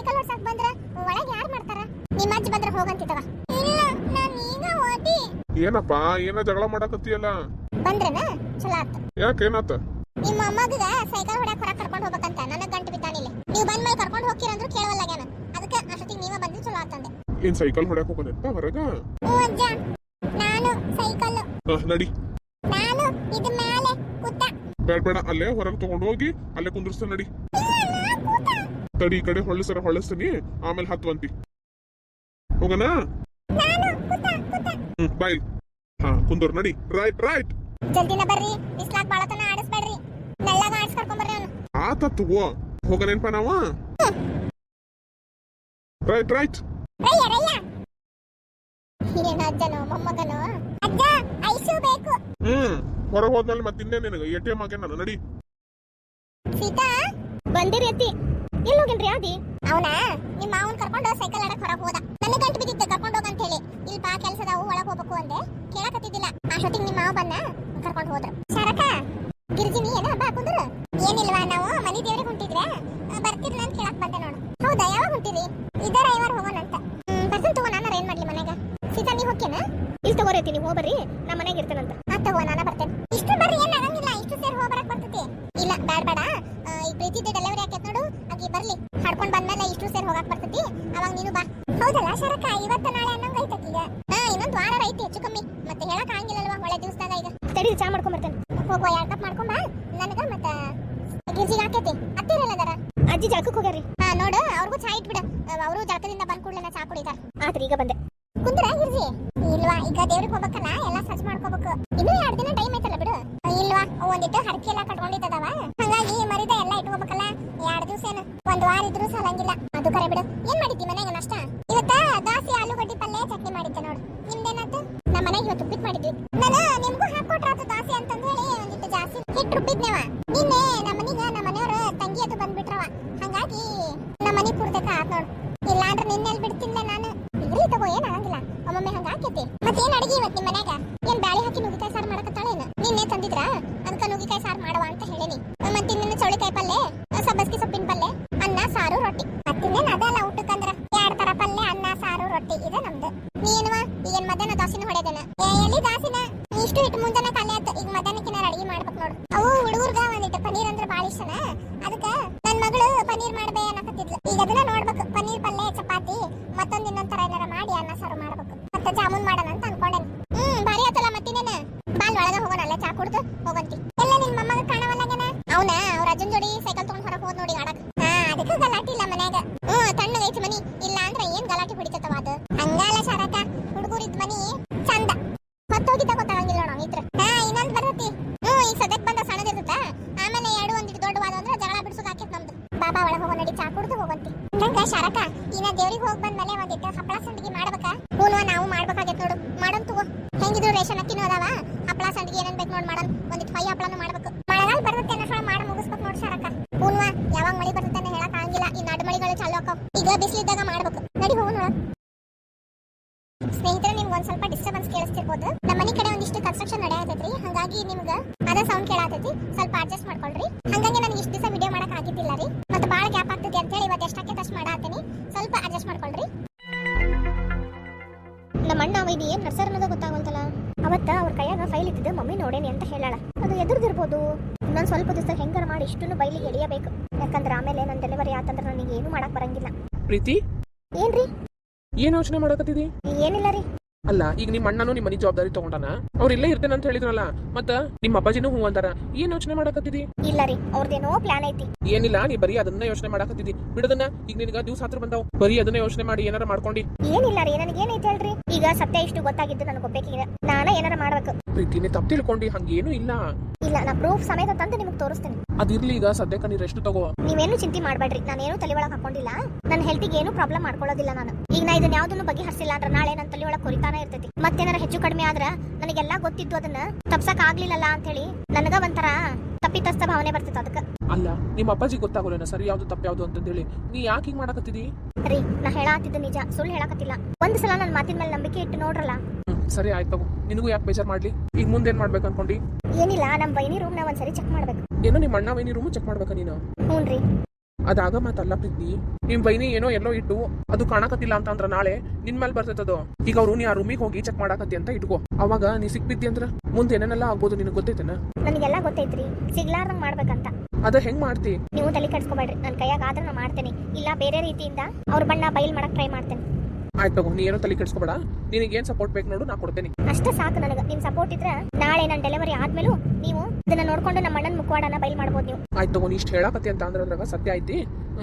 Cycle ಓಡ್ಸಕ್ ಬಂದ್ರ ಒಳಗ್ ಯಾರ್ ಮಾಡ್ತಾರ? ನಿಮ್ಮ ಅಜ್ಜಿ ಬಂದ್ರ ಹೋಗಂತಿತ್ತವ ಇಲ್ಲ ನಾನು ಈಗ ಓದಿ. ಏನಪ್ಪ ಏನ ಜಗಳ ಮಾಡಕತ್ತೀಯಲ್ಲ? ಬಂದ್ರನ? ಚಲೋ ಆತ. ಯಾಕೆ ಏನಾತ? ನಿಮ್ಮ ಅಮ್ಮಗ ಸೈಕಲ್ ಹೊಡ್ಯಾಕ ಹೊರಗ್ ಕರ್ಕೊಂಡ್ ಹೋಗ್ಬೇಕಂತ. ನನಗ್ ಗಂಟು ಬಿದ್ದಾನಿಲ್ಲ ನೀವು ಬಂದ ಮೇಲೆ ಕರ್ಕೊಂಡ್ ಕೇಳವಲ್ಲ ಕೇಳವಲ್ಲಾಗ್ಯಾನ ಅದಕ್ಕೆ ಅಷ್ಟೊತ್ತಿಗೆ ನೀವ ಬಂದ್ರೆ ಚಲೋ ಆತಂದೆ ಏನ್ ಸೈಕಲ್ ಹೊಡ್ಯಾಕ ಹೋಗೋದಿತ್ತ ಹೊರಗ? ಹ್ಞೂ ಅಜ್ಜ. ನಾನು ಸೈಕಲ್. ನಡಿ. ನಾನು ಇದು ಮೇಲೆ ಕುತ್ತ ಬೇಡ ಬೇಡ ಅಲ್ಲೇ ಹೊರಗೆ ತಗೊಂಡು ಹೋಗಿ ಅಲ್ಲೇ ಕುಂದ್ರಸ್ತ ನಡಿ. ಇಲ್ಲ, ತಡಿ ಈ ಕಡೆ ಹೊಳ್ಸರ ಹೊಳಸ್ತೀನಿ ಆಮೇಲೆ ಹತ್ವಂತಿ. ಹೋಗೋಣ? ಹ್ಮ್ ಬಾಯ್. ಹಾ ಕುಂದೂರ್ ನಡಿ. ರೈಟ್ ರೈಟ್ ಜಲ್ದಿನ ಬರ್ರಿ ಬಾಳತನ ಆಡಿಸ್ಬೇಡ್ರಿ. ಬರ್ರಿ ಅವ್ನು. ಆತ ತಗೋ ಹೋಗನೇನ್ಪ ನಾವ? ರೈಟ್ ರೈಟ್ ರಯ್ಯ ರಯ್ಯ. ಏನ ಅಜ್ಜನೋ ಮೊಮ್ಮಗನೋ? ಅಜ್ಜ ಐಸು ಬೇಕು. ಹ್ಮ್ ಹೊರಗೆ ಹೋದ್ಮೇಲೆ ಮತ್ತೆ ಇನ್ನೇ ನಿನಗೆ. ಎ ಟಿ ಎಂ ನಾನು. ನಡಿ. ಸೀತಾ ಎಲ್ಲಿ ಹೋಗಿನ್ರಿ ಆದಿ ಅವನ? ನಿಮ್ಮ ಮಾವನ್ ಕರ್ಕೊಂಡು ಸೈಕಲ್ ಆಡಕ್ ಹೊರಗ್ ಹೋದ. ನನ್ನ ಗಂಟು ಬಿದ್ದಿತ್ತು ಕರ್ಕೊಂಡು ಹೋಗ ಅಂತ ಹೇಳಿ. ಇಲ್ಲಿ ಬಾ ಕೆಲ್ಸದಾವು ಒಳಗ್ ಹೋಗ್ಬೇಕು ಅಂದೆ. ಕೇಳಕತ್ತಿದ್ದಿಲ್ಲ. ಅಷ್ಟೊತ್ತಿಗೆ ನಿಮ್ಮ ಮಾವ ಬಂದ? ಕರ್ಕೊಂಡು ಹೋದ್ರು. ಶರಕ ಗಿರ್ಜಿನಿ ಏನ ಬಾ ಕುಂದ್ರು. ಏನಿಲ್ವಾ ನಾವು? ಮನಿ ದೇವ್ರಿಗೆ ಹೊಂಟಿದ್ರೆ? ಬರ್ತಿರ್ಲ ಅಂತ ಕೇಳಕ್ ಬಂದೆ ನೋಡು. ಹೌದಾ ಯಾವಾಗ ಹೊಂಟಿರಿ ಇದ್ದಾರ ಐವಾರ ಹೋಗೋಣ ಅಂತ. ಹ್ಮ್, ಬರ್ತೀನಿ ತಗೋ ನಾನು ಏನ್ ಮಾಡ್ಲಿ ಮನೆಗ ಸೀತಾ ನೀವು ಹೋಗ್ಯನ ಇಲ್ಲಿ ತಗೋರೈತಿ ನೀವು ಹೋಗ್ಬರ್ರಿ. ನಮ್ಮ ಮನೆಗೆ ಇರ್ತೇನಂತ ಆ ತಗೋ ನಾನು ಬರ್ತೇನೆ ಇಷ್ಟು ಬರ್ರಿ ಏನ್ ಆಗಂಗಿಲ್ಲ ಇಷ್ಟು ಸೇರಿ ಹೋಗ್ಬರಕ್ ಬರ್ತೈತಿ ಇಲ್ಲ ಬ್ಯಾಡ ಬೇಡ ಆ, ಈ ಪ್ರೀತಿದ ಡೆಲಿವರಿ ಆಕೈತ್ ನೋಡು ಆಕಿ ಬರ್ಲಿ ಹಾಡ್ಕೊಂಡ್ ಬಂದ್ಮೇಲೆ ಇಷ್ಟು ಸೇರಿ ಹೋಗಕ್ ಬರ್ತೈತಿ ಅವಾಗ ನೀನು ಬಾ ಹೌದಲ್ಲ ಶರಕ ಇವತ್ತ ನಾಳೆ ಅನ್ನಂಗ ಐತಕೀಗ ಹಾ ಇನ್ನೊಂದ್ ವಾರ ಐತಿ ಹೆಚ್ಚು ಕಮ್ಮಿ ಮತ್ತೆ ಹೇಳಕ್ ಆಗಿಲ್ಲಲ್ವಾ ಒಳ್ಳೆ ದಿವಸದಾಗ ಈಗ ತಡಿ ಚಾ ಮಾಡ್ಕೊಂಡ್ ಬರ್ತೇನೆ. ಹೋಗುವ ಎರಡು ಕಪ್ ಮಾಡ್ಕೊಂಡ ಬಾ. ನನಗ ಮತ್ತ ಗಿರ್ಜಿಗೆ ಹಾಕೈತಿ. ಅತ್ತಿರಲ್ಲ ಅದರ. ಅಜ್ಜಿ ಜಳಕಕ್ಕೆ ಹೋಗ್ಯಾರಿ ಹಾ ನೋಡು ಅವ್ರಿಗೂ ಚಾ ಇಟ್ಬಿಡ. ಅವರು ಜಳಕದಿಂದ ಬಂದ್ ಕೂಡಲೇ ಚಾ ಕುಡಿತಾರ. ಆತ್ರಿ ಈಗ ಬಂದೆ. ಕುಂದ್ರ ಗಿರ್ಜಿ. ಇಲ್ವಾ ಈಗ ದೇವ್ರಿಗೆ ಹೋಗ್ಬೇಕಲ್ಲ ಎಲ್ಲ ಸ್ವಚ್ಛ ಮಾಡ್ಕೋಬೇಕು. ಇನ್ನೂ ಎರಡು ದಿನ ಟೈಮ್ ಐತಲ್ಲ ಬಿಡು. ಇಲ್ವಾ ಒಂದಿಟ್ಟು ಹರಕೆ ಎಲ್ಲ ಕಟ್ಕೊಂಡಿದ್ದದವ. ಹಂಗಾಗಿ ಮರಿದ ಎಲ್ಲ ಇಟ್ಕೋಬೇಕಲ್ಲ. ಎರಡು ದಿವಸ ಏನು ಒಂದು ವಾರ ಇದ್ರೂ ಸಾಲಂಗಿಲ್ಲ. ಹಿಟ್ಟು ನಿನ್ನೆ ನಮ್ಮ ಮನಿಗ ನಮ್ಮ ಮನೆಯವ್ರ ತಂಗಿ ಅದು ಬಂದ್ಬಿಟ್ರವ. ಹಂಗಾಗಿ ನಮ್ಮ ಮನೆ ಆತ್ ಇಲ್ಲ ಅಂದ್ರ ನಿನ್ನೆಲ್ ಬಿಡ್ತೀನಿ ನಾನು? ಇರ್ಲಿ ತಗೋ, ಏನ್ ಆಗಂಗಿಲ್ಲ. ಒಮ್ಮೊಮ್ಮೆ ಹಂಗ ಆಕೈತಿ. ಮತ್ತೇನ್ ಅಡಿಗೆ ಇವತ್ ನಿಮ್ ಮನ್ಯಾಗ? ಏನ್ ಬ್ಯಾಳಿ ಹಾಕಿ ನುಗ್ಗಿಕಾಯಿ ಸಾರು ಮಾಡಕತ್ತಾಳೇನ? ನಿನ್ನೆ ತಂದಿದ್ರ? ಅದಕ್ಕ ನುಗ್ಗಿಕಾಯಿ ಸಾರು ಮಾಡವ ಅಂತ ಹೇಳೇನಿ. ಮತ್ತೆ ನಿನ್ನ ಚೌಳಿಕಾಯಿ ಪಲ್ಲೆ ಪನ್ನೀರ್ ಮಾಡ್ಬೇ ಅನ್ನಕತ್ತಿದ್ಲು. ಈಗ ಅದನ್ನ ನೋಡ್ಬೇಕು. ಪನ್ನೀರ್ ಪಲ್ಯ ಚಪಾತಿ, ಮತ್ತೊಂದ್ ಇನ್ನೊಂದ್ ತರ ಏನಾರ ಮಾಡಿ ಅನ್ನ ಸಾರು ಮಾಡ್ಬೇಕು. ಮತ್ತೆ ಜಾಮೂನ್ ಮಾಡೋಣ ಅಂತ ಅನ್ಕೊಂಡೇನಿ. ಹ್ಮ್ ಬಾರಿ ಆತಲ್ಲ ಮತ್ತಿನೇನ ಬಾಲ್ ಒಳಗ ಹೋಗೋಣ ಅಲ್ಲೇ ಚಾ ಕುಡ್ದು ಹೋಗಂತಿ. ಎಲ್ಲ ನಿನ್ ಮೊಮ್ಮಗ ಕಾಣವಲ್ಲಾಗನ? ಅವನ? ಅವ್ರ ಅಜ್ಜನ್ ಜೋಡಿ ಸೈಕಲ್ ತಗೊಂಡ್ ಹೊರಗ್ ಹೋದ್ ನೋಡಿ ಆಡಕ್. ಹಾ, ಅದಕ್ಕೆ ಗಲಾಟಿ ಇಲ್ಲ ಮನ್ಯಾಗ. ಹ್ಮ್ ತಣ್ಣಗೈತಿ ಮನಿ. ಇಲ್ಲ ಶರಕ ಇನ್ನ ದೇವ್ರಿಗೆ ಬಂದ ಬಂದ್ಮೇಲೆ ಒಂದಿಟ್ಟು ಹಪ್ಪಳ ಸಂಡಿಗೆ ಮಾಡ್ಬೇಕಾ ಹೂನ್ವ ನಾವು ಮಾಡ್ಬೇಕಾಗೈತ್ ನೋಡು ಮಾಡೋನ್ ತಗೋ ಹೆಂಗಿದ್ರು ರೇಷನ್ ಅಕ್ಕಿನೂ ಅದಾವ ಹಪ್ಪಳ ಸಂಡಿಗೆ ಏನೇನ್ ಬೇಕು ನೋಡ್ ಮಾಡೋನ್ ಒಂದಿಟ್ಟು ಫೈ ಹಪ್ಪಳನು ಮಾಡ್ಬೇಕು ಮಳೆಗಾಲ ಬರ್ತೈತೆ ಅನ್ನೋ ಮಾಡಿ ಮುಗಿಸ್ಬೇಕು ನೋಡ್ ಶರಕ ಹೂನ್ವ ಯಾವಾಗ ಮಳಿ ಬರ್ತೈತೆ ಅಂತ ಹೇಳಕ್ ಆಗಿಲ್ಲ ಈ ನಡು ಮಳಿಗಳು ಚಾಲು ಆಕಾವ್ ಈಗ ಬಿಸಿಲಿದ್ದಾಗ ಮಾಡ್ಬೇಕು ನಡಿ ಹೋಗೋಣ ಸ್ನೇಹಿತರೆ ನಿಮ್ಗೆ ಒಂದ್ ಸ್ವಲ್ಪ ಡಿಸ್ಟರ್ಬೆನ್ಸ್ ಕೇಳಿಸ್ತಿರ್ಬೋದು. ನಮ್ಮ ಮನೆ ಕಡೆ ಒಂದಿಷ್ಟು ಕನ್ಸ್ಟ್ರಕ್ಷನ್ ನಡೆಯತೈತ್ರಿ. ಹಂಗಾಗಿ ನಿಮ್ಗೆ ಅದ ಸೌಂಡ್ ಕೇಳತೈತಿ. ಸ್ವಲ್ಪ ಅಡ್ಜಸ್ಟ್ ಮಾಡ್ಕೊಳ್ರಿ. ಹಂಗಾಗಿ ನನಗೆ ಇಷ್ಟು ದಿವಸ ವಿಡಿಯೋ ಮಾಡಕ್ ಆಗಿದ್ದಿಲ್ಲ ರೀ. ಮತ್ತೆ ಬಾಳ ಗ್ಯಾಪ್ ಆಗ್ತದೆ ಅಂತ ಹೇಳಿ ಇವತ್ತು ಎಷ್ಟಕ್ಕೆ ಟಚ್ ಮಾಡಾತೀನಿ. ಸ್ವಲ್ಪ ಅಡ್ಜಸ್ಟ್ ಮಾಡ್ಕೊಳ್ರಿ. ನಮ್ಮ ಅಣ್ಣ ಅವ ಇದು ಏನ್ ನಡ್ಸರ್ ಅನ್ನೋದು ಗೊತ್ತಾಗಲ್ತಲ್ಲ? ಅವತ್ತ ಅವ್ರ ಕೈಯಾಗ ಫೈಲ್ ಇದ್ದಿದ್ದು ಮಮ್ಮಿ ನೋಡೇನಿ ಅಂತ ಹೇಳಾಳ. ಅದು ಎದುರ್ದಿರ್ಬೋದು. ಇನ್ನೊಂದ್ ಸ್ವಲ್ಪ ದಿವಸ ಹೆಂಗಾರ ಮಾಡಿ ಇಷ್ಟನ್ನು ಬೈಲಿಗೆ ಎಳಿಯಬೇಕು. ಯಾಕಂದ್ರೆ ಆಮೇಲೆ ನನ್ನ ಡೆಲಿವರಿ ಆತಂದ್ರೆ ನನಗೆ ಏನು ಮಾಡಕ್ ಬರಂಗಿಲ್ಲ. ಪ್ರೀತಿ? ಏನ್ರಿ? ಏನ್ ಯೋಚನೆ ಮಾಡಕತ್ತಿದಿ? ಏನಿಲ್ಲ ರೀ. ಅಲ್ಲ ಈಗ ನಿಮ್ಮ ಅಣ್ಣನೂ ನಿಮ್ಮ ಮನೆ ಜವಾಬ್ದಾರಿ ತಗೊಂಡಾನ? ಅವ್ರ ಇಲ್ಲೇ ಇರ್ತೇನೆ ಅಂತ ಹೇಳಿದ್ರಲ್ಲ ಮತ್ತ ನಿಮ್ಮ ಅಪ್ಪಾಜಿನೂ ಹೂ ಅಂತಾರ ಏನ್ ಯೋಚನೆ ಮಾಡಕತ್ತಿದಿ? ಇಲ್ಲ ರೀ ಅವ್ರದೇನೋ ಪ್ಲಾನ್ ಐತಿ. ಏನಿಲ್ಲ ನೀ ಬರೀ ಅದನ್ನ ಯೋಚನೆ ಮಾಡಕತ್ತಿದಿ. ಬಿಡದನ್ನ ಈಗ ನಿನಗ ದಿವ್ಸ ಹತ್ರ ಬಂದಾವ್ ಬರೀ ಅದನ್ನ ಯೋಚನೆ ಮಾಡಿ ಏನಾರ ಮಾಡ್ಕೊಂಡಿ. ಏನಿಲ್ಲ ರೀ ನನಗೆ ಏನೈತಿ ಹೇಳ್ರಿ? ಈಗ ಸತ್ಯ ಇಷ್ಟು ಗೊತ್ತಾಗಿದ್ದು ನನಗೆ ಒಪ್ಪಬೇಕೀಗ ನಾನ ಏನಾರ ಮಾಡ್ಬೇಕು. ಪ್ರೀತಿ ನೀ ತಪ್ಪು ತಿಳ್ಕೊಂಡಿ ಹಂಗೇನು ಇಲ್ಲ. ಇಲ್ಲ ನಾ ಪ್ರೂಫ್ ಸಮೇತ ತಂದು ನಿಮಗೆ ತೋರಿಸ್ತೀನಿ. ಅದಿರ್ಲಿ ಈಗ ಸದ್ಯಕ್ಕ ನೀ ರೆಸ್ಟ್ ತಗೋ. ನೀವೇನು ಚಿಂತೆ ಮಾಡಬೇಡ್ರಿ ನಾನೇನು ತಲೆ ಒಳಗೆ ಹಾಕೊಂಡಿಲ್ಲ. ನನ್ನ ಹೆಲ್ತಿಗೆ ಏನು ಪ್ರಾಬ್ಲಮ್ ಮಾಡ್ಕೊಳ್ಳೋದಿಲ್ಲ ನಾನು. ಈಗ ನಾ ಇದನ್ನ ಯಾವ್ದನ್ನು ಬಗೆಹರಿಸಿಲ್ಲ ಅಂದ್ರೆ ನಾಳೆ ನನ್ನ ತಲೆ ಒಳಗೆ ಕೊರಿತಾನೆ ಇರ್ತೈತಿ. ಮತ್ತೇನಾರ ಹೆಚ್ಚು ಕಡಿಮೆ ಆದ್ರ ನನಗೆಲ್ಲ ಗೊತ್ತಿದ್ದು ಅದನ್ನ ತಪ್ಸಕ್ ಆಗ್ಲಿಲ್ಲಲ್ಲ ಅಂತ ಹೇಳಿ ನನಗ ಒಂಥರ ತಪ್ಪಿತಸ್ಥ ಭಾವನೆ ಬರ್ತಿತ್ತು ಅದಕ್ಕ. ಅಲ್ಲ ನಿಮ್ಮ ಅಪ್ಪಾಜಿ ಗೊತ್ತಾಗೋಲ್ಲ ಸರಿ ಯಾವ್ದು ತಪ್ಪ ಯಾವ್ದು ಹೇಳಿ ನೀ ಯಾಕೆ ಹಿಂಗ್ ಮಾಡಕತ್ತಿದಿ? ರೀ ನಾ ಹೇಳಾತಿದ್ದು ನಿಜ ಸುಳ್ಳು ಹೇಳಕತ್ತಿಲ್ಲ. ಒಂದ್ ಸಲ ನನ್ನ ಮಾತಿನ ಮೇಲೆ ನಂಬಿಕೆ ಇಟ್ಟು ನೋಡ್ರಲ್ಲ. ಸರಿ ಆಯ್ತು ತಗೋ. ನಿನಗೂ ಯಾಕೆ ಬೇಜಾರ್ ಮಾಡ್ಲಿ? ಈಗ ಮುಂದೇನ್ ಮಾಡ್ಬೇಕು ಅನ್ಕೊಂಡಿ? ಏನಿಲ್ಲ ನಮ್ಮ ಬೈನಿ ನ ಒಂದ್ಸರಿ ಚೆಕ್ ಮಾಡ್ಬೇಕು. ಏನೋ ನಿಮ್ಮ ಅಣ್ಣ ವೈನಿ ರೂಮ್ ಚೆಕ್ ಮಾಡ್ಬೇಕಾ ನೀನು? ಹ್ಞೂ ರೀ ಅದಾಗ ಮಾತಲ್ಲ ಪ್ರೀತಿ. ನಿಮ್ ಬೈನಿ ಏನೋ ಎಲ್ಲೋ ಇಟ್ಟು ಅದು ಕಾಣಕತ್ತಿಲ್ಲ ಅಂತ ಅಂದ್ರ ನಾಳೆ ನಿನ್ ಮೇಲೆ ಬರ್ತೈತದು ಈಗ ಅವ್ರು ನೀ ಆ ರೂಮಿಗೆ ಹೋಗಿ ಚೆಕ್ ಮಾಡಾಕತ್ತಿ ಅಂತ ಇಟ್ಕೋ. ಅವಾಗ ನೀ ಸಿಕ್ಬಿದ್ದಿ ಅಂದ್ರ ಮುಂದೆ ಏನೇನೆಲ್ಲ ಆಗ್ಬೋದು ನಿನಗೆ ಗೊತ್ತೈತೇನ? ನನಗೆಲ್ಲ ಗೊತ್ತೈತ್ರಿ. ಸಿಗ್ಲಾರ್ದಂಗ್ ಮಾಡ್ಬೇಕಂತ. ಅದ ಹೆಂಗ್ ಮಾಡ್ತಿ? ನೀವು ತಲೆ ಕೆಡ್ಸ್ಕೊಬೇಡ್ರಿ. ನನ್ನ ಕೈಯಾಗ ಆದ್ರೆ ನಾ ಮಾಡ್ತೇನೆ. ಇಲ್ಲ ಬೇರೆ ರೀತಿಯಿಂದ ಅವ್ರ ಬಣ್ಣ ಬೈಲ್ ಮಾಡಕ್ ಟ್ರೈ ಮಾಡ್ತೇನೆ. ಆಯ್ತು ತಗೋ ನೀ ಏನೋ ತಲೆ ಕೆಡ್ಸ್ಕೊಬೇಡ. ನಿನಗೆ ಏನ್ ಸಪೋರ್ಟ್ ಬೇಕು ನೋಡು ನಾ ಕೊಡ್ತೇನೆ ಅಷ್ಟೇ ಸಾಕು ನನಗೆ. ನಿಮ್ ಸಪೋರ್ಟ್ ಇದ್ರೆ ನಾಳೆ ನನ್ನ ಡೆಲಿವರಿ ಆದ್ಮೇಲೂ ನೀವು ಇದನ್ನ ನೋಡ್ಕೊಂಡು ನಮ್ಮ ಅಣ್ಣನ ಮುಖವಾಡನ ಬೈಲ್ ಮಾಡ್ಬೋದು ನೀವು. ಆಯ್ತು ತಗೋ ನೀ ಇಷ್ಟ ಹೇಳಕತ್ತಿ ಅಂತ ಅಂದ್ರೆ ಅದ್ರಾಗ ಸತ್ಯ ಐತಿ.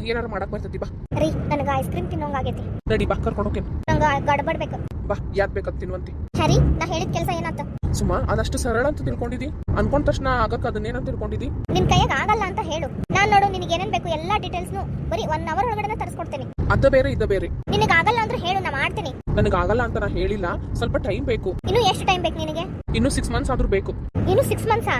ಏನಾರು ಮಾಡಕ್ ಬರ್ತೈತಿ ಬಾ. ರೀ ನನಗೆ ಐಸ್ ಕ್ರೀಮ್ ತಿನ್ನೋಂಗಾಗೈತಿ ನಡಿ ಬಾ ಕರ್ಕೊಂಡು ಹೋಗ್ತೇನೆ. ನಂಗೆ ಗಡ್ಬಡ್ಬೇಕು. ಬಾ ಯಾಕ್ ಬೇಕಂತ ತಿನ್ನುವಂತಿ ಹರಿ ನಾ ಹೇಳಿದ ಕೆಲಸ ಏನಾತ? ಸುಮ್ಮ ಅದಷ್ಟು ಸರಳ ಅಂತ ತಿಳ್ಕೊಂಡಿದಿ? ಅನ್ಕೊಂಡ ತಕ್ಷಣ ಆಗಕ್ಕೆ ಅದನ್ನೇನಂತ ತಿಳ್ಕೊಂಡಿದಿ? ನಿನ್ ಕೈಯಾಗ ಆಗಲ್ಲ ಅಂತ ನಾನ್ ನೋಡು ನಿನಗೆ ಏನೇನ್ ಬೇಕು ಎಲ್ಲಾ ಡೀಟೇಲ್ಸ್ನು ಬರೀ ಒನ್ ಅವರ್ ಒಳಗಡೆ ತರಿಸ್ಕೊಡ್ತೀನಿ. ಅದ ಬೇರೆ ಇದ ಬೇರೆ. ನಿನಗೆ ಆಗಲ್ಲ ಅಂದ್ರೆ ಹೇಳು ನಾ ಮಾಡ್ತೀನಿ. ನನಗೆ ಆಗಲ್ಲ ಅಂತ ನಾ ಹೇಳಿಲ್ಲ ಸ್ವಲ್ಪ ಟೈಮ್ ಬೇಕು. ಇನ್ನು ಎಷ್ಟು ಟೈಮ್ ಬೇಕು ನಿನಗೆ? ಇನ್ನು ಸಿಕ್ಸ್ ಮಂತ್ಸ್ ಆದ್ರೂ ಬೇಕು. ಇನ್ನು ಸಿಕ್ಸ್ ಮಂತ್ಸಾ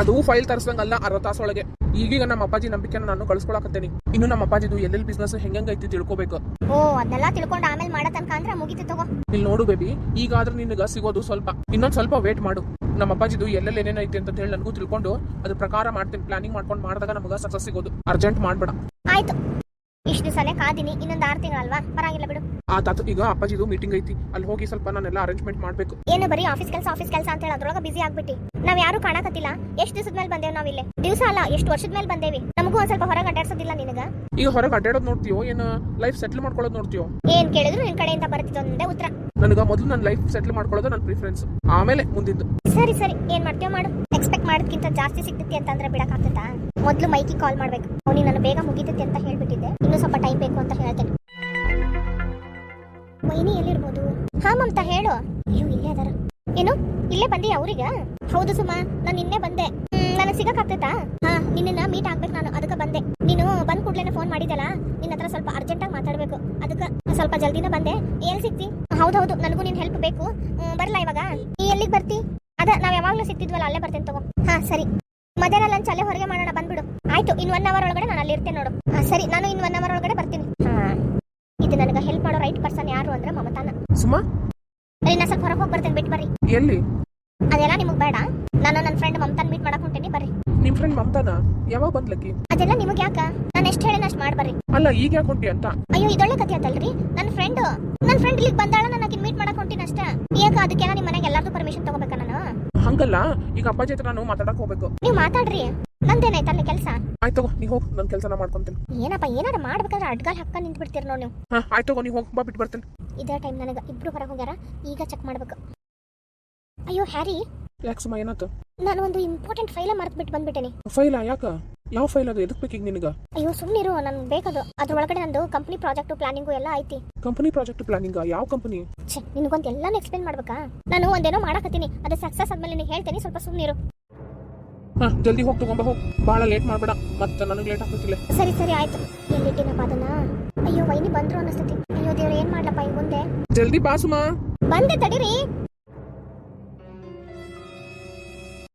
ಅದು ಫೈಲ್ ತರಿಸ್ದಂಗಲ್ಲ ಅರ್ಧ ತಾಸೊಳಗೆ ಈಗೀಗ ನಮ್ಮ ಅಪ್ಪಾಜಿ ನಂಬಿಕೆನ ನಾನು ಕಳ್ಸ್ಕೊಳಕತ್ತೇನಿ. ಇನ್ನು ನಮ್ಮ ಅಪ್ಪಾಜಿದು ಎಲ್ಲೆಲ್ಲಿ ಬಿಸ್ನೆಸ್ ಹೆಂಗೈತಿ ತಿಳ್ಕೊಬೇಕು. ಓ ಅದೆಲ್ಲ ತಿಳ್ಕೊಂಡು ಆಮೇಲೆ ಮಾಡೋ ತನಕ ಅಂದ್ರೆ ಮುಗಿತು ತಗೋ. ಇಲ್ಲಿ ನೋಡು ಬೇಬಿ ಈಗಾದ್ರೆ ನಿನಗ ಸಿಗೋದು ಸ್ವಲ್ಪ. ಇನ್ನೊಂದ್ ಸ್ವಲ್ಪ ವೇಟ್ ಮಾಡು. ನಮ್ಮ ಅಪ್ಪಾಜಿದು ಎಲ್ಲೆಲ್ಲಿ ಏನೇನೈತಿ ಅಂತ ಹೇಳಿ ನನಗೂ ತಿಳ್ಕೊಂಡು ಅದ್ರ ಪ್ರಕಾರ ಮಾಡ್ತೀನಿ ಪ್ಲಾನಿಂಗ್ ಮಾಡ್ಕೊಂಡು ಮಾಡಿದಾಗ ನಮಗ ಸಕ್ಸಸ್ ಸಿಗೋದು. ಅರ್ಜೆಂಟ್ ಮಾಡ್ಬೇಡ. ಆಯ್ತು. ಇಷ್ಟು ದಿವಸನೇ ಕಾದಿನಿ ಇನ್ನೊಂದು ಆರು ತಿಂಗಳಲ್ವಾ ಪರವಾಗಿಲ್ಲ ಬಿಡು. ಆ ತಾತ ಈಗ ಅಪ್ಪಾಜಿದು ಮೀಟಿಂಗ್ ಐತಿ. ಅಲ್ಲಿ ಹೋಗಿ ಸ್ವಲ್ಪ ನಾನೆಲ್ಲ ಅರೇಂಜ್ಮೆಂಟ್ ಮಾಡ್ಬೇಕು. ಏನು ಬರೀ ಆಫೀಸ್ ಕೆಲಸ ಆಫೀಸ್ ಕೆಲಸ ಅಂತ ಹೇಳಿ ಅದ್ರೊಳಗೆ ಬಿಸಿ ಆಗ್ಬಿಟ್ಟಿ. ನಾವ್ ಯಾರು ಕಾಣಕತ್ತಿಲ್ಲ. ಎಷ್ಟು ದಿವಸದ ಮೇಲೆ ಬಂದೇವ್ ನಾವ್ ಇಲ್ಲಿ? ದಿವಸ ಅಲ್ಲ ಎಷ್ಟು ವರ್ಷದ ಮೇಲೆ ಬಂದೇವಿ? ನಮಗೂ ಒಂದ್ ಸ್ವಲ್ಪ ಹೊರಗೆ ಅಡ್ಡಾಡ್ಸೋದಿಲ್ಲ ನಿನಗ? ಈಗ ಹೊರಗೆ ಅಡ್ಡಾಡೋದು ನೋಡ್ತೀಯೋ ಏನು ಲೈಫ್ ಸೆಟ್ಲ್ ಮಾಡ್ಕೊಳ್ಳೋದು ನೋಡ್ತೀಯೋ? ಏನ್ ಕೇಳಿದ್ರು ನಿನ್ ಕಡೆಯಿಂದ ಬರ್ತಿದ್ದೊಂದೇ ಉತ್ತರ. ನನಗ ಮೊದಲು ನನ್ನ ಲೈಫ್ ಸೆಟ್ಲ್ ಮಾಡ್ಕೊಳ್ಳೋದು ನನ್ನ ಪ್ರಿಫರೆನ್ಸ್ ಆಮೇಲೆ ಮುಂದಿಂದು ಸರಿ ಸರಿ. ಏನ್ ಮಾಡ್ತೀಯೋ ಮಾಡು. ಎಕ್ಸ್ಪೆಕ್ಟ್ ಮಾಡೋದಕ್ಕಿಂತ ಜಾಸ್ತಿ ಸಿಗ್ತೈತಿ ಅಂತಂದ್ರೆ ಅಂದ್ರೆ ಆಗ್ತದಾ ಮೊದ್ಲು ಮೈಕಿ ಕಾಲ್ ಮಾಡ್ಬೇಕು. ಅವ್ನಿ ನಾನು ಬೇಗ ಮುಗಿತೈತಿ ಅಂತ ಹೇಳ್ಬಿಟ್ಟಿದ್ದೆ. ಇನ್ನು ಸ್ವಲ್ಪ ಟೈಮ್ ಬೇಕು ಅಂತ ಹೇಳ್ತೇನೆ. ಮೈನಿ ಎಲ್ಲಿರ್ಬೋದು? ಹಾ ಮಮತಾ ಹೇಳು. ಅಯ್ಯೋ ಇಲ್ಲೇ ಅದಾರ. ಏನು? ಇಲ್ಲೇ ಬಂದಿ ಅವ್ರಿಗ ಹೌದು ಸುಮಾ ನಾನು ನಿನ್ನೆ ಬಂದೆ. ನನಗೆ ಸಿಗಕ್ಕಾಗ್ತೈತಾ? ಹಾ ನಿನ್ನ ಮೀಟ್ ಆಗ್ಬೇಕು ನಾನು. ಅದಕ್ಕೆ ಬಂದೆ. ನೀನು ಬಂದ್ ಕೂಡ್ಲೇನೆ ಫೋನ್ ಮಾಡಿದಲ್ಲ ನಿನ್ನ ಹತ್ರ ಸ್ವಲ್ಪ ಅರ್ಜೆಂಟ್ ಆಗಿ ಮಾತಾಡ್ಬೇಕು. ಅದಕ್ಕೆ ಸ್ವಲ್ಪ ಜಲ್ದಿನ ಬಂದೆ. ಎಲ್ಲಿ ಸಿಗ್ತಿ? ಹೌದೌದು ನನಗೂ ನಿನ್ ಹೆಲ್ಪ್ ಬೇಕು. ಹ್ಮ್, ಬರ್ಲಾ ಇವಾಗ? ನೀ ಎಲ್ಲಿಗೆ ಬರ್ತಿ? ಅದ ನಾವ್ ಅಲ್ಲೇ ಬರ್ತೇನೆ ತಗೋ. ಹಾ ಸರಿ. ಮಧ್ಯಾಹ್ನ ಲಂಚ್ ಅಲ್ಲೇ ಹೊರಗೆ ಮಾಡೋಣ ಬಂದ್ಬಿಡು. ಆಯ್ತು ಇನ್ ಒನ್ ಅವರ್ ಒಳಗಡೆ ನಾನು ಅಲ್ಲಿ ಇರ್ತೇನೆ ನೋಡು. ಹಾ ಸರಿ ನಾನು ಇನ್ ಒನ್ ಅವರ್ ಒಳಗಡೆ ಬರ್ತೀನಿ. ಹಾ. ಇದು ನನಗೆ ಹೆಲ್ಪ್ ಮಾಡೋ ರೈಟ್ ಪರ್ಸನ್ ಯಾರು ಅಂದ್ರೆ ಮಮತಾನ. ಸುಮಾ? ಸರಿ ನಾ ಸ್ವಲ್ಪ ಹೊರಗೆ ಹೋಗಿ ಬರ್ತೇನೆ ಬಿಟ್ಟು ಬರ್ರಿ. ಎಲ್ಲಿ? ಅದೆಲ್ಲ ನಿಮಗೆ ಬೇಡ. ನಾನು ನನ್ನ ಫ್ರೆಂಡ್ ಮಮತಾನ್ ಮೀಟ್ ಮಾಡಕ್ ಹೊಂಟೇನಿ ಬರ್ರಿ. ನಿಮ್ ಫ್ರೆಂಡ್ ಮಮತಾನ? ಯಾವಾಗ ಬಂದ್ಲಕ್ಕಿ? ಅದೆಲ್ಲ ನಿಮಗೆ ಯಾಕ? ನಾನು ಎಷ್ಟು ಹೇಳಿನ ಅಷ್ಟು ಮಾಡ್ಬರ್ರಿ. ಅಲ್ಲ ಈಗ ಯಾಕೆ ಹೊಂಟಿ ಅಂತ? ಅಯ್ಯೋ ಇದೊಳ್ಳೆ ಕಥೆ ಆತಲ್ರಿ ನನ್ನ ಫ್ರೆಂಡ್ ನನ್ನ ಫ್ರೆಂಡ್ ಇಲ್ಲಿಗೆ ಬಂದಾಳ ನಾನು ಆಕಿನ ಮೀಟ್ ಮಾಡಕ್ ಹೊಂಟೀನಿ ಅಷ್ಟೇ. ಈಗ ಅದಕ್ಕೆಲ್ಲ ನಿಮ್ಮ ಮನೆಗೆ ಎಲ್ಲಾರ್ದು ಪರ್ಮಿಷನ್ ತಗೋಬೇಕಾ ನಾನು ಹಂಗಲ್ಲ ಈಗ ಅಪ್ಪಾಜಿ ಹತ್ರ ನಾನು ಮಾತಾಡಕ್ ಹೋಗ್ಬೇಕು. ನೀವ್ ಮಾತಾಡ್ರಿ. ನಂದೇನಾಯ್ತು ಅಲ್ಲಿ ಕೆಲಸ? ಆಯ್ತು ತಗೋ ನೀ ಹೋಗ್ ನನ್ ಕೆಲಸನ ಮಾಡ್ಕೊಂತೀನಿ ಏನಪ್ಪ ಏನಾರ ಮಾಡ್ಬೇಕಾದ್ರೆ ಅಡ್ಗಾಲ್ ಹಾಕ ನಿಂತ್ ಬಿಡ್ತೀರ ನೋಡಿ ನೀವು. ಹಾ ಆಯ್ತು ತಗೋ ನೀ ಹೋಗ್ ಬಾ ಬಿಟ್ ಬರ್ತೇನೆ. ಇದೇ ಟೈಮ್ ನನಗೆ ಇಬ್ರು ಹೊರಗೆ ಹೋಗ್ಯಾರ ಈಗ ಚೆಕ್ ಮಾಡ್ಬೇಕು. ಅಯ್ಯೋ ಹ್ಯಾರಿ. ಯಾಕೆ ಸುಮ್ಮ ಏನಾತು? ನಾನು ಒಂದು ಇಂಪಾರ್ಟೆಂಟ್ ಫೈಲ ಮರ್ತು ಬಿಟ್ಟು ಬಂದ್ಬಿಟ್ಟೇನಿ. ಫೈಲಾ ಯಾಕ? ಯಾವ ಫೈಲ್ ಅದು? ಎದಕ್ ಬೇಕೀಗ ನಿನಗ? ಅಯ್ಯೋ ಸುಮ್ಮನಿರು ನನ್ಗೆ ಬೇಕದು. ಅದ್ರ ಒಳಗಡೆ ನಂದು ಕಂಪನಿ ಪ್ರಾಜೆಕ್ಟ್ ಪ್ಲಾನಿಂಗು ಎಲ್ಲ ಐತಿ. ಕಂಪನಿ ಪ್ರಾಜೆಕ್ಟ್ ಪ್ಲಾನಿಂಗ್ ಯಾವ ಕಂಪನಿ ಛೆ ನಿನಗೊಂದು ಎಲ್ಲಾನು ಎಕ್ಸ್ಪ್ಲೇನ್ ಮಾಡ್ಬೇಕಾ? ನಾನು ಒಂದೇನೋ ಮಾಡಕತ್ತೀನಿ. ಅದು ಸಕ್ಸಸ್ ಆದ್ಮೇಲೆ ನಿನಗೆ ಹೇಳ್ತೀನಿ. ಸ್ವಲ್ಪ ಸುಮ್ಮನಿರು ಹಾ ಜಲ್ದಿ ಹೋಗಿ ತಗೊಂಬ ಹೋಗ್. ಭಾಳ ಲೇಟ್ ಮಾಡಬೇಡ. ಮತ್ತೆ ನನಗೆ ಲೇಟ್ ಆಗ್ತಿಲ್ಲ ಸರಿ ಸರಿ ಆಯ್ತು. ಎಲ್ಲಿಟ್ಟಿನಪ್ಪ ಅದನ್ನ? ಅಯ್ಯೋ ವೈನಿ ಬಂದ್ರು ಅನಿಸ್ತೈತಿ ಅಯ್ಯೋ ದೇವ್ರ ಏನ್ ಮಾಡ್ಲಪ್ಪ ಈಗ ಮುಂದೆ? ಜಲ್ದಿ ಬಾ ಸುಮಾ. ಬಂದೆ ತಡೀರಿ.